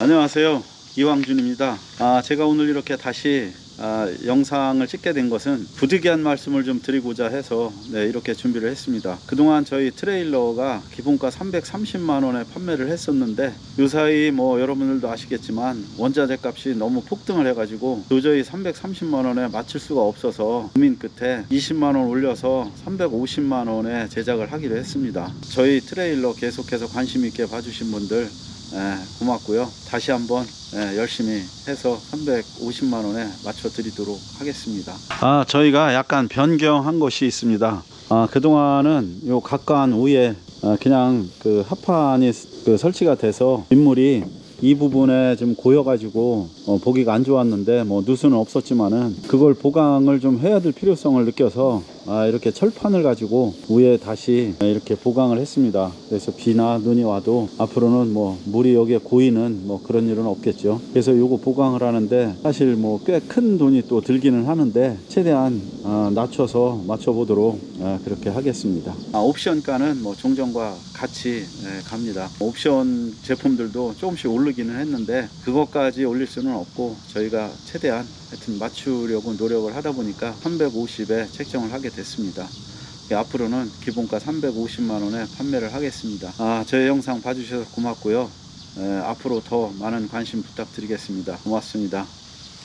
안녕하세요. 이왕준입니다. 아, 제가 오늘 이렇게 다시 아, 영상을 찍게 된 것은 부득이한 말씀을 좀 드리고자 해서 네, 이렇게 준비를 했습니다. 그동안 저희 트레일러가 기본가 330만 원에 판매를 했었는데 요사이 뭐 여러분들도 아시겠지만 원자재 값이 너무 폭등을 해가지고 도저히 330만 원에 맞출 수가 없어서 고민 끝에 20만 원 올려서 350만 원에 제작을 하기로 했습니다. 저희 트레일러 계속해서 관심 있게 봐주신 분들 예, 고맙고요. 다시 한번 예, 열심히 해서 350만 원에 맞춰 드리도록 하겠습니다. 아, 저희가 약간 변경한 것이 있습니다. 아, 그동안은 요 가까운 우에 아, 그냥 그 합판이 그 설치가 돼서 인물이 이 부분에 좀 고여가지고 어, 보기가 안 좋았는데 뭐 누수는 없었지만은 그걸 보강을 좀 해야 될 필요성을 느껴서 아, 이렇게 철판을 가지고 위에 다시 이렇게 보강을 했습니다. 그래서 비나 눈이 와도 앞으로는 뭐 물이 여기에 고이는 뭐 그런 일은 없겠죠. 그래서 요거 보강을 하는데 사실 뭐 꽤 큰 돈이 또 들기는 하는데 최대한 아, 낮춰서 맞춰보도록 아, 그렇게 하겠습니다. 아, 옵션가는 뭐 종전과 같이 예, 갑니다. 옵션 제품들도 조금씩 오르기는 했는데 그것까지 올릴 수는 없고 저희가 최대한 하여튼 맞추려고 노력을 하다 보니까 350에 책정을 하게 됐습니다. 예, 앞으로는 기본가 350만 원에 판매를 하겠습니다. 아, 저희 영상 봐주셔서 고맙고요. 예, 앞으로 더 많은 관심 부탁드리겠습니다. 고맙습니다.